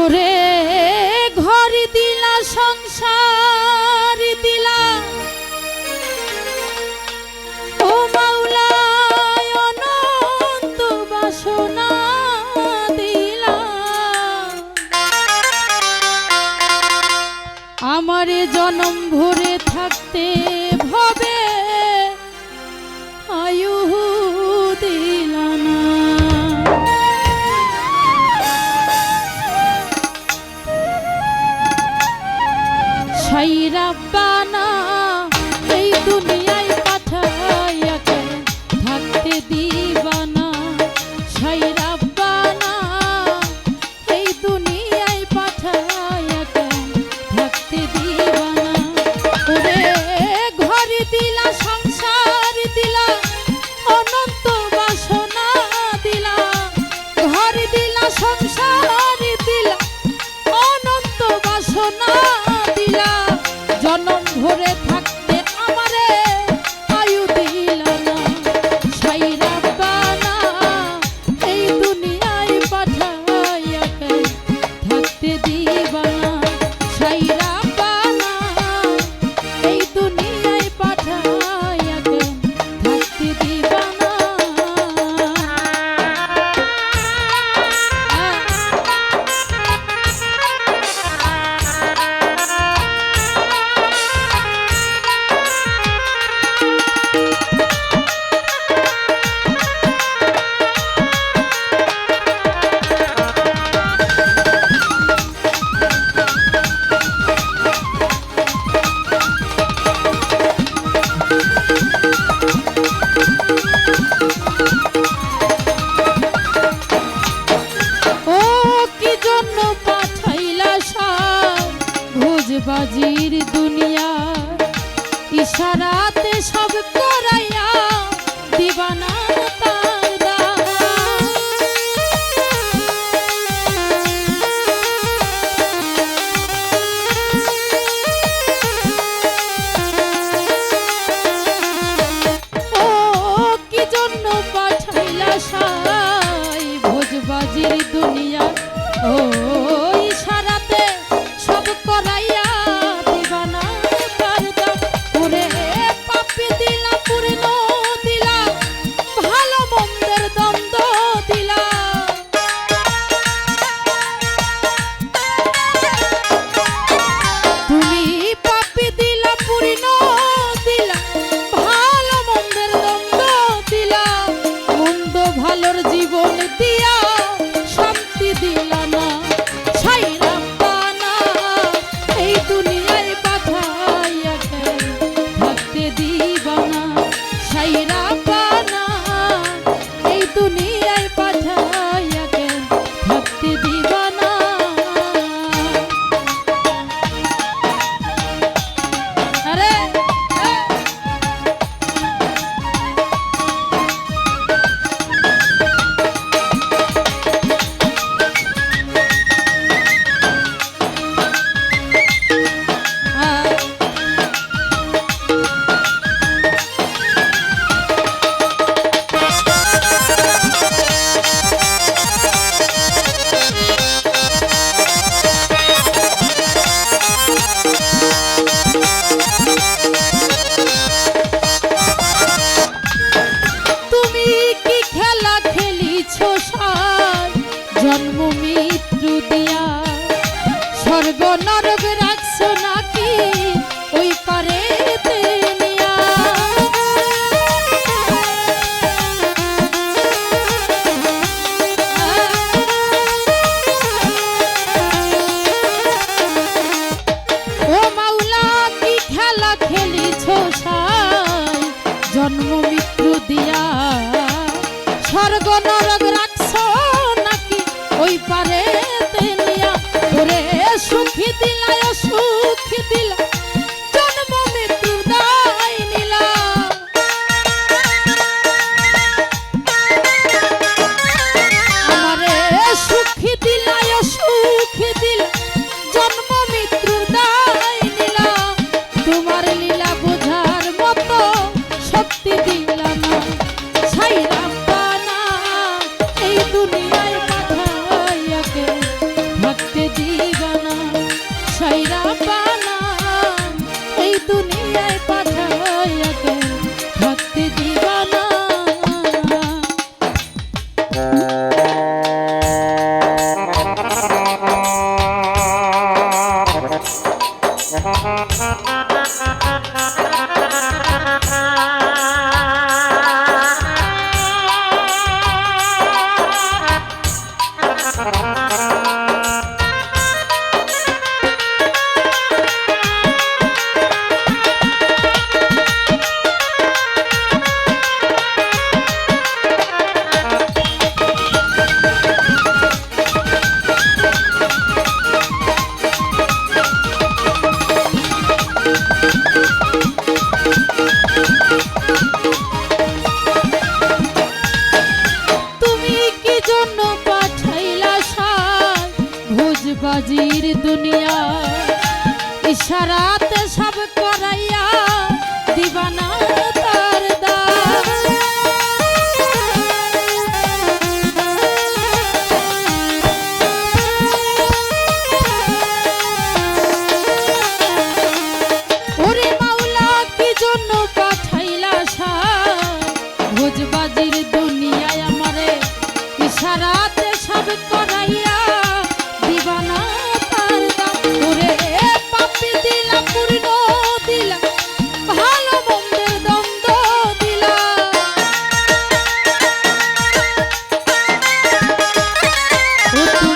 ওরে ঘর দিলা সংসার দিলা। ও মাওলা অনন্ত বাসনা দিলা। আমারে জনম ভরে থাকতে পাই রাব্বা কাজির দুনিয়া ইশারাতে সব করাইয়া দিবানা পাঠাইলা oh. ভোজবাজির দুনিয়া ও পিতৃ দিয়া স্বর্গ নরক রাখছো না রে তেনিয়া ওরে সুখী দিলায় সুখী দিলা বাজির দুনিয়া ইশারাতে সব ও তুমি পাপি দিলা